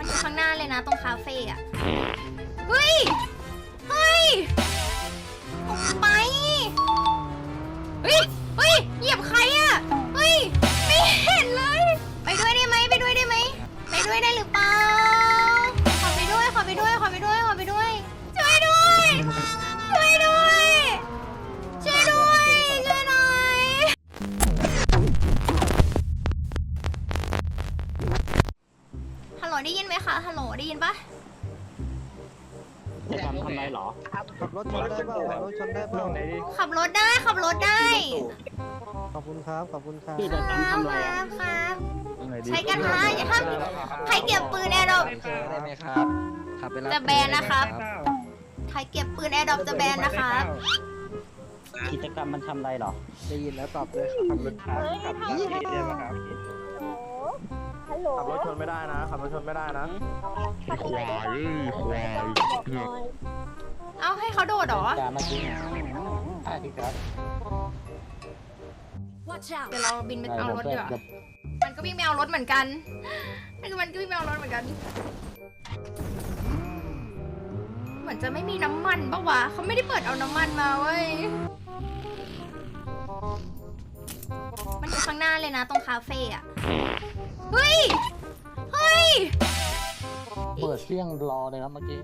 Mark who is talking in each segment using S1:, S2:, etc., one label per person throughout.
S1: มันอยู่ข้างหน้าเลยนะตรงคาเฟ่อะเฮ้ย เฮ้ยออกไป เฮ้ย เฮ้ย เหยียบใครอะเฮ้ย ไม่เห็นเลย ไปด้วยได้ไหม ไปด้วยได้ไหม ไปด้วยได้หรือ ได้ยินไหมคะ ฮัลโหลได้ยินปะ
S2: จะทำทำไรหรอ
S3: ขับรถชนได้เปล่าขับรถชนได้เปล่า
S1: ขับรถได้ขับรถได้
S3: ขอบคุณครับขอบคุณครับ
S2: พี่จะ
S1: ค
S2: ทำ
S1: รับ
S2: ทำไร
S1: ค
S2: อะ
S1: รับครับใช้กันฮะอย่าทำใครเก็บปืนแอร์ดรอป
S4: ได้ไหมครับขับไปรับ
S1: จะแบนนะครับใครเก็บปืนแอร์ดรอปจะแบนนะครับ
S2: กิจกรรมมันทำไรหรอ
S3: ได้ยินแล้วตอบเลยขับรถ
S5: ขับรถเรียบครับ
S3: ขับรถชนไม่ได้นะขับรถชนไม่ได้นะ
S6: ควายควาย
S1: เอาให้เขาโดดเหรอ
S2: การมาจริงใช่ครับ
S1: เดี๋ยวเราบินไปเอารถดีกว่า
S2: เดี๋ยว
S1: มันก็วิ่งไปเอารถเหมือนกัน มันก็มันก็วิ่งไปเอารถเหมือนกัน เหมือนจะไม่มีน้ำมันปะวะเขาไม่ได้เปิดเอาน้ำมันมาเว้ย มันอยู่ข้างหน้าเลยนะตรงคาเฟ่อะ เฮ้ย เฮ้ย
S2: เปิดเที่ยงรอเลยครับเมื่อกี้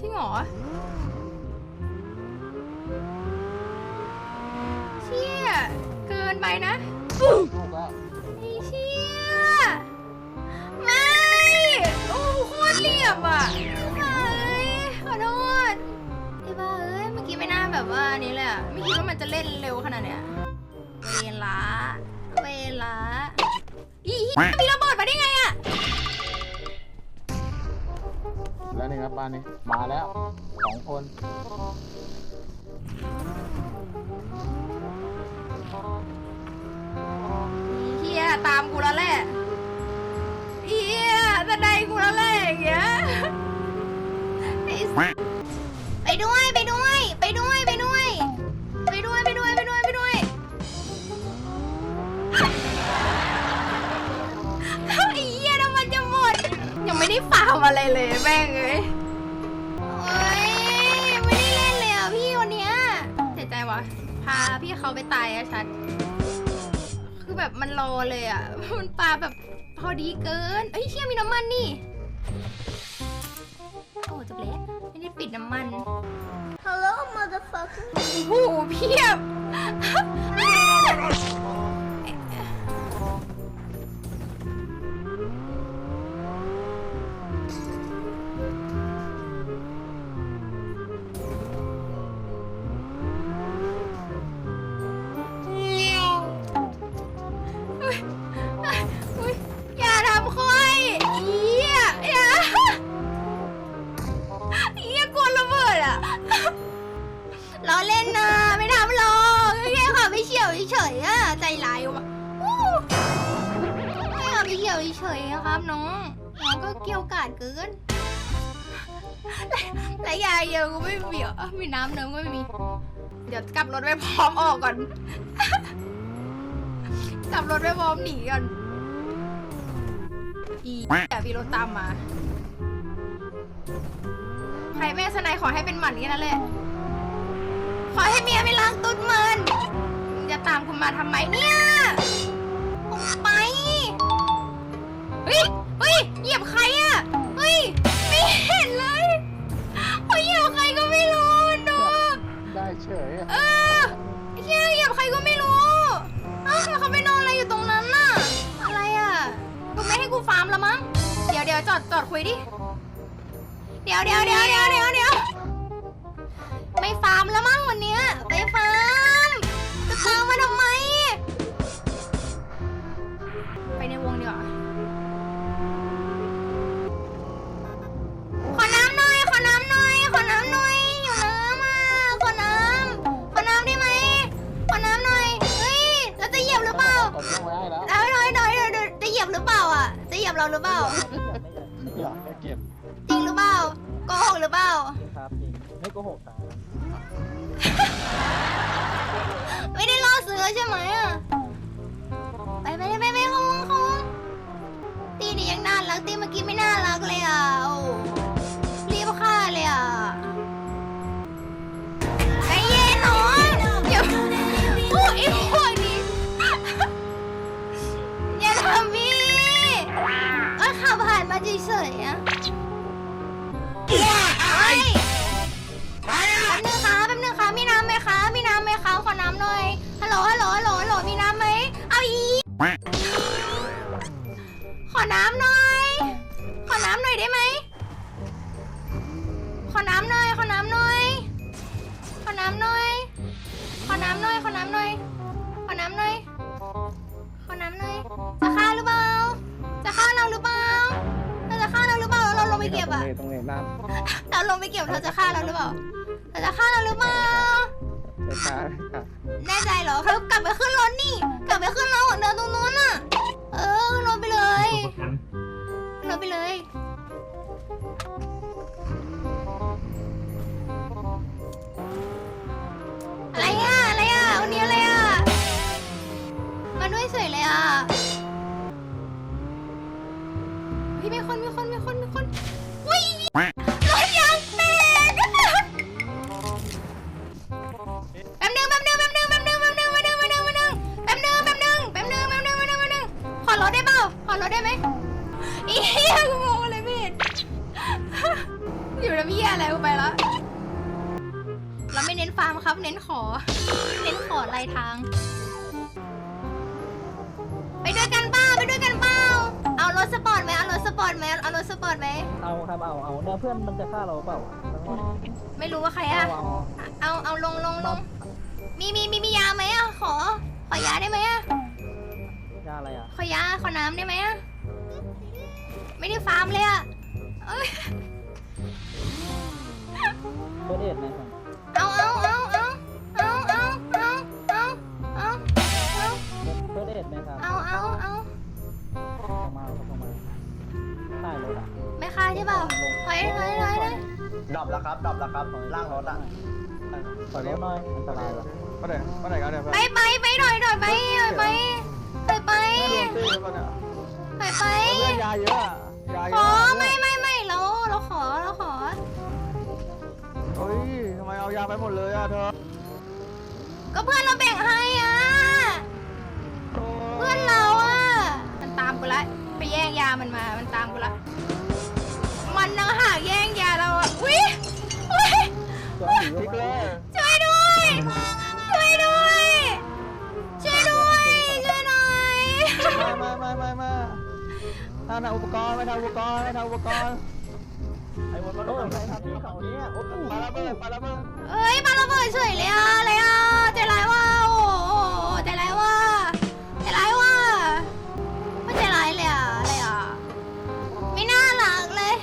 S1: จริงเหรอ เชี่ย เกินไปนะ
S2: ลูกแล้ว
S1: ไอ้เชี่ย ไม่ โอ้โหโคตรเหลี่ยมอะเฮ้ยขอโทษไอ้บ้าเอ้ย เมื่อกี้ไม่น่าแบบว่านี้เลยอะไม่คิดว่ามันจะเล่นเร็วขนาดเนี้ย เวลา เวลา อีเหี้ยมีระเบิดมาได้ไงอะ
S2: แล้วนี่ครับบ้านนี้มาแล้วสองคน
S1: เฮียตามกูแล้วแหละเฮียจะได้กูแล้วแหละอย่างเงี้ยไอ้สั ไม่ได้ฟาร์มอะไรเลยแม่งเอ้ยโอ้ยไม่ได้เล่นเลยอะพี่วันเนี้ยเสียใจวะพาพี่เขาไปตายอะชัด คือแบบมันรอเลยอะ มันปลาแบบพอดีเกินเอ้ยเชี่ยมีน้ำมันนี่ โอ้จบแล้วไม่ได้ปิดน้ำมัน Hello motherfucker โอ้โหเพียบ ครับน้องน้องก็เกี่ยวกาดเกินและยาเยอะกูไม่มีอะมีน้ำเนิมก็ไม่มี เดี๋ยวกลับรถไปพร้อมออกก่อน กลับรถไปพร้อมหนีก่อน อีแต่มีรถตามมา ใครแม่สนายขอให้เป็นหมันแค่นั้นแหละ ขอให้เมียไม่ล้างตุ๊ดมันจะตามคุณมาทำไมเนี่ย เฮ้ย เฮ้ย เหยียบใครอะเฮ้ย ไม่เห็นเลยเฮ้ยเหยียบใครก็ไม่รู้ดู
S2: ได้เฉยอะ
S1: เออเฮียเหยียบใครก็ไม่รู้เอ้าแล้วเขาไปนอนอะไรอยู่ตรงนั้นน่ะ อะไรอะกูไม่ให้กูฟาร์มแล้วมั้ง เดี๋ยวเดี๋ยวจอดจอดคุยดิ เดี๋ยวเดี๋ยวเดี๋ยวเดี๋ยวเดี๋ยวเดี๋ยวไม่ฟาร์มแล้วมั้งวันเนี้ยไปฟาร์ม อน้ำหน่อยเฮ้ยเราจะเหยียบหรือเปล่า
S2: เอาช่วงไว้ให้แล้ว
S1: เอาหน่อยหน่อยหน่อยหน่อยจะเหยียบหรือเปล่าอะจะเหยียบเราหรือเปล่า
S2: อยากให้เก็บ
S1: จริงหรือเปล่าโกหกหรือเปล่า
S3: ครับจริงไม่โกหกครับ
S1: ไม่ได้ล่อเสือใช่ไหมอะไปไปไปไปคงคงตีนี่ยังน่ารักตีเมื่อกี้ไม่น่ารักเลยมา ขอน้ำหน่อย ขอน้ำหน่อย ขอน้ำหน่อย ขอน้ำหน่อย ขอน้ำหน่อย ขอน้ำหน่อย ขอน้ำหน่อย จะฆ่าหรือเปล่า จะฆ่าเราหรือเปล่าเธอจะฆ่าเราหรือเปล่า เราลงไปเก็บอะ
S3: ตรงนี้น้ำ
S1: เราลงไปเก็บเธอจะฆ่าเราหรือเปล่าเธอจะฆ่าเราหรือเปล่า
S3: ไปช้า
S1: แน่ใจเหรอเธอกลับไปขึ้นรถนี่ กลับไปขึ้นรถของเดินตรงนู้นน่ะ เออขึ้นรถไปเลย ขึ้นรถไปเลย อีเหี้ยกูงงเลยไม่เห็นอยู่น้ำเหี้ยอะไรกูไปละเราไม่เน้นฟาร์มครับ เน้นขอ เน้นขอลายทาง ไปด้วยกันเปล่าไปด้วยกันเปล่าเอารถสปอร์ตไหมเอารถสปอร์ตไหมเอารถสปอร์ตไหม
S3: เอาครับเอาเอาเนี่ยเพื่อนมันจะฆ่าเราเปล่า
S1: ไม่รู้ว่าใครอะ
S3: เอาเอา
S1: เอาเอาลงลงลงมีมีมีมียาไหมอะขอ ขอยาได้ไหมอะ
S3: ยาอะไรอะ
S1: ขอยาขอน้ำได้ไหมอะ ไม่ได้ฟาร์มเลยอะเอ้ย
S3: เพื่อนเอ็ดนะครับ
S1: เอาเอาเอาเอาเอาเอาเอาเอาเอา
S3: เพื่อนเอ็ดนะครับ
S1: เอาเอาเอา
S3: ลงมาลงมาใต้รถอะ
S1: ไม่ฆ่าใช่เปล่าถอยถอยถอยเลย
S5: ดรอปแล้วครับดรอปแล้วครับล่างรถอะ
S3: ถอยรถหน่อยอันตรายว่ะ
S2: ก็ได้ก็ได้ก็ได้
S1: ไปไปไปหน่อยหน่อยไปหน่อย
S2: เพื่อนยาเยอะยาเย
S1: ข
S2: อะ
S1: อไม่ไม่ไม่เราเราขอเราขอ
S2: เฮ้ยทำไมเอายาไปหมดเลยอะเธอ
S1: ก็เพื่อนเราแบ่งให้อะ เพื่อนเราอะ มันตามกูละ ไปแย่งยามันมา มันตามกูละ มันนังหากแย่งยาเราอะ อุ้ยอุ้ย
S3: ตัวหนี
S2: พลิกเลย
S1: ช่วยด้วย
S2: ทำอุปกรณ์ไม่ทำอุปกรณ์ไม่ทำอุปกรณ์
S3: ไอ้วันมันต้องใช้ทำที่เขาเนี่ยโอ้โห
S2: ปาระเบิดปาระเบิด
S1: เอ้ยมาระเบิดเฉยเลยอะอะไรอะใจร้ายว่ะโอ้โหใจร้ายว่ะใจร้ายว่ะไม่ใจร้ายเลยอะอะไรอะไม่น่ารักเลย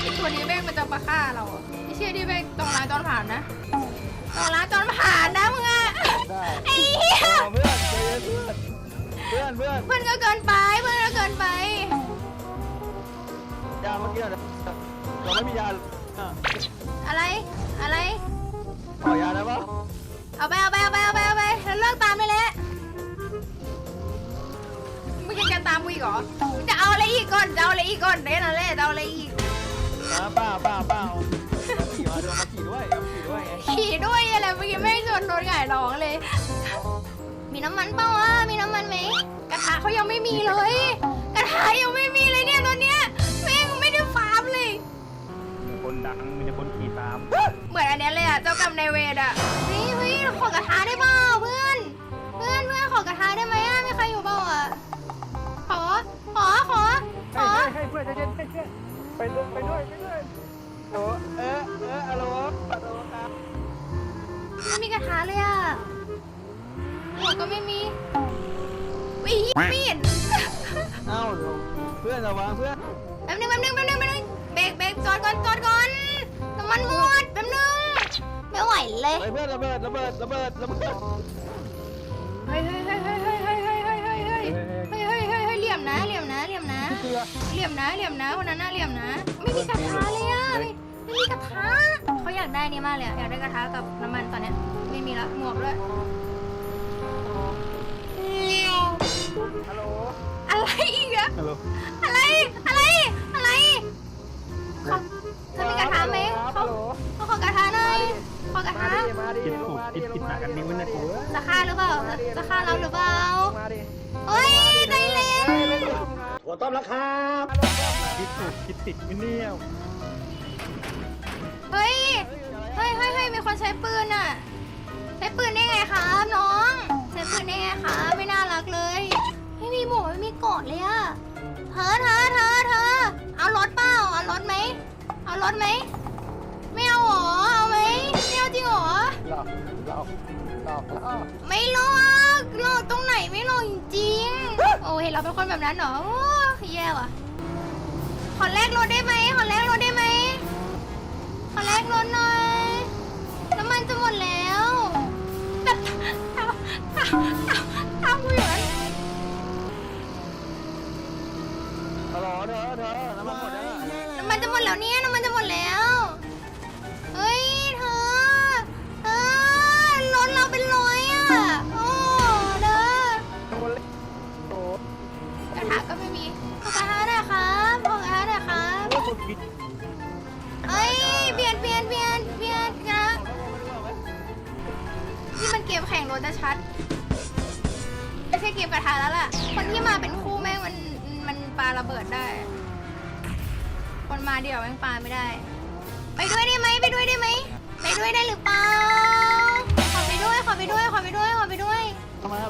S1: ไอตัวนี้แม่งมันจะมาฆ่าเราอะไม่เชื่อดิแม่งตรงร้านตอนผ่านนะตรงร้านตอนผ่านนะมึงอะ
S2: ได้
S1: ไอ้เหี้ย
S2: เพื่อนเพื่อนเพื่อนเพื่อน
S1: เพื่อนก็เกินไป เมื่
S2: อกี้เราไม่มียา
S1: อะไร อะไร
S2: ขอยาได้ปะ
S1: เอาไป เอาไป เอาไป เอาไป เอาไปแล้วเลิกตามเลยแหละมึงยังจะตามกูอีกเหรอมึงจะเอาอะไรอีกก่อน จะเอาอะไรอีกก่อนเด้นั่นแหละจะเอาอะไรอีก
S2: เปล่าเปล่าเปล่าขี่มาด้วยมาขี่ด้วยขี่ด้วยไง
S1: ขี่ด้วยอะไรเมื่อกี้ไม่ชนโดนหงายร้องเลย มีน้ำมันเปล่าวะมีน้ำมันไหมกระทะเขายังไม่มีเลย กระทะยังไม่มีเลยเนี่ยตอนเนี้ย
S5: คนดังมีแต่คนขี่ตาม
S1: เหมือนอันเนี้ยเลยอะเจ้ากรรมนายเวรอะเฮ้ยเฮ้ยขอกระทะได้เปล่าเพื่อน เพื่อนเพื่อนขอกระทะได้ไหมอะมีใครอยู่เปล่าอะขอขอขอขอ
S3: ให้เพื่อนใจเย็นใจเย็นไปด้วยไปด้วยไปด้วย
S2: เออเออเออฮัลโหลฮัลโหลครับ
S1: ไม่มีกระทะเลยอะหัวก็ไม่มีวิมีด
S2: เอ้าเพื่อนระวังเพื่อน
S1: แป๊บนึงแป๊บนึงแป๊บนึงแป๊บนึงเบรกเบรกจอดก่อนจอดก่อนน้ำ มันหมดแป๊บนึง ไม่ไหวเลย
S2: เฮ้ยเพื่อนระเบิดระเบิดระเบิดระเบิด
S1: เฮ้ยเฮ้ยเฮ้ยเฮ้ยเฮ้ยเฮ้ยเฮ้ยเฮ้ยเฮ้ยเฮ้ยเฮ้ยเฮ้ยเฮ้ยเฮ้ยเหลี่ยมนะเหลี่ยมนะเหลี่ยมนะ
S3: เกลือ
S1: เหลี่ยมนะเหลี่ยมนะคนนั้นน่าเหลี่ยมนะ ไม่มีกระทะเลยอะไม่ไม่มีกระทะเขาอยากได้นี่มากเลยอะอยากได้กระทะกับน้ำมันตอนเนี้ยไม่มีละหมวกด้วย
S3: ฮัลโหล
S1: อะไรอีกอะ
S2: ฮัลโหล
S1: อะไรอะไรอะไร เขาเธอมีกระทะไหมเขาเขาขอกระทะหน่อยขอกระ
S3: มา
S1: ทะ
S3: ดิมาดิลงมาดิลงมาดิ
S1: จะฆ่าหรือเปล่าจะฆ่าเราหรือเปล่า
S3: มาดิ
S1: เฮ้ยใจเล็ก
S3: เฮ้ยเล่นลม
S5: คิดถูกคิดติดไม่เนี่ย
S1: เฮ้ยเฮ้ยเฮ้ยเฮ้ยมีคนใช้ปืนอะใช้ปืนได้ไงครับน้องใช้ปืนได้ไงคะไม่น่ารักเลย ไม่มีหมวกไม่มีเกอดเลยอะเธอเธอเธอ เอารถไหม ไม่เอาหรอ เอาไหมไม่เอาจริงหรอ
S3: หลอกหลอกหลอกหลอก
S1: ไม่หลอกหลอกตรงไหนไม่หลอกจริงๆโอ้เห็นเราเป็นคนแบบนั้นเหรอโอ้แย่ว่ะ ขอแลกรถได้ไหมขอแลกรถได้ไหมขอแลกรถหน่อย น้ำมันจะหมดแล้วแต่ทำทำทำกูอยู่นั้น
S2: ฮัลโหลเธอเธอน้ำมันหมดแล้วอะ
S1: น้ำมันจะหมดแล้วเนี่ย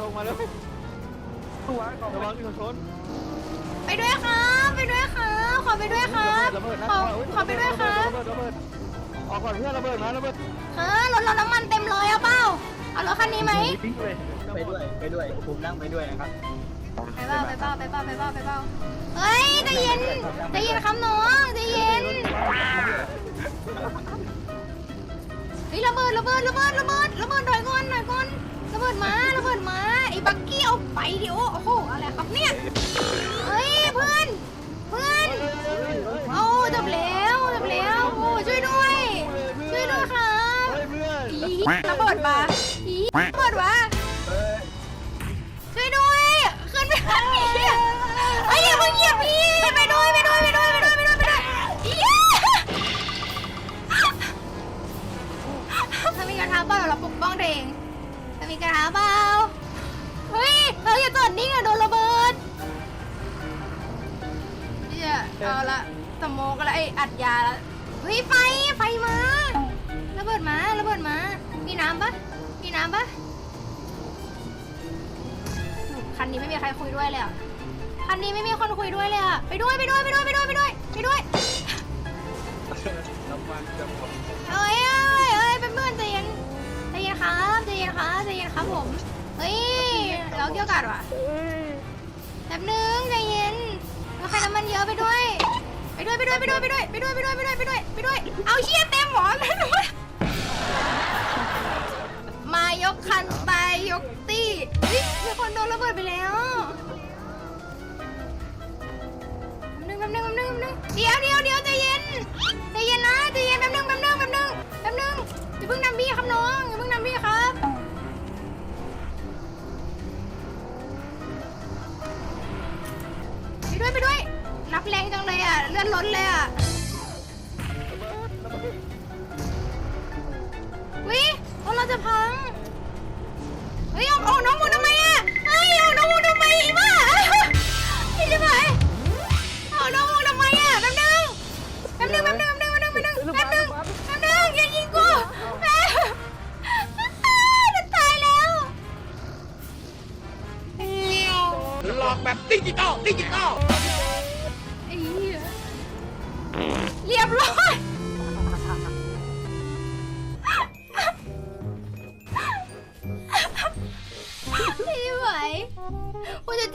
S1: ลงมาเร็ว
S5: ตัวก่อน
S2: ระวังที่ชน
S1: ไปด้วยครับไปด้วยครับขอไปด้วยครับ
S2: ระเบิดนะ
S1: ขอขอไปด้วยครับ
S2: ระเบิดระเบิดออกก่อนเพื่อนระเบิดมาระเบิด
S1: เออรถเราน้ำมันเต็มเลยเอาเปล่าเอารถคันนี้ไหม
S5: ทิ้งเลยไปด้วยไปด้วยผมนั่งไปด้วยนะครับ
S1: ไปเปล่าไปเปล่าไปเปล่าไปเปล่าไปเปล่าเฮ้ยใจเย็นใจเย็นครับน้องใจเย็นเฮ้ยระเบิดระเบิดระเบิดระเบิดระเบิดหน่อยก่อนหน่อยก่อน ระเบิดมาระเบิดมาไอ้บักกี้เอาไปเดี๋ยวโอ้โหอะไรครับเนี่ยเฮ้ยเพื่อนเพื่อนโอ้จบแล้วจบแล้วโอ้ช่วยด้วยช่วยด้วยครับ
S2: เฮ้ยเพื่อน
S1: อีระเบิดมาอีระเบิดมาช่วยด้วยขึ้นไปทางนี้ไอ้ยอย่าเพิ่งเหยียบพี่ไปด้ ไม่มีคนคุยด้วยเลยอะไปด้วยไปด้วยไปด้วยไปด้วยไปด้วยไปด้วย
S5: น้ำมันจะหมด
S1: เอ้ยเอ้ยเอ้ยเป็นเพื่อนใจเย็นใจเย็นครับใจเย็นครับใจเย็นครับผมเฮ้ยเราเกี่ยวกัดว่ะแป๊บนึงใจเย็นแล้วใครน้ำมันเยอะไปด้วย ไปด้วยไปด้วยไปด้วยไปด้วยไปด้วยไปด้วยไปด้วยไปด้วยไปด้วย เอาเชี่ยเต็มหมอนเลยมายกคันไปยกตี้เฮ้ยมีคนโดนระเบิดไปแล้ว ป๊บนึงแป๊บนึงเดี๋ยวเดี๋ยวเดี๋ยวใจเย็นใจเย็นนะใจเย็นแป๊บนึงแป๊บนึงแป๊บนึงแป๊บนึงอย่าเพิ่งนำพี่ครับน้องอย่าเพิ่งนำพี่ครับ ไปด้วยไปด้วย นับแรงจังเลยอะเลื่อดล้นเลยอะวิเราจะพัง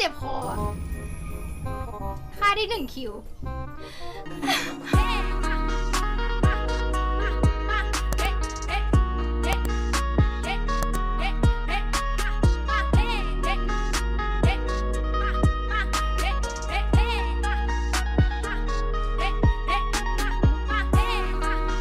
S1: เจ็บคออะค่าได้หนึ่งคิว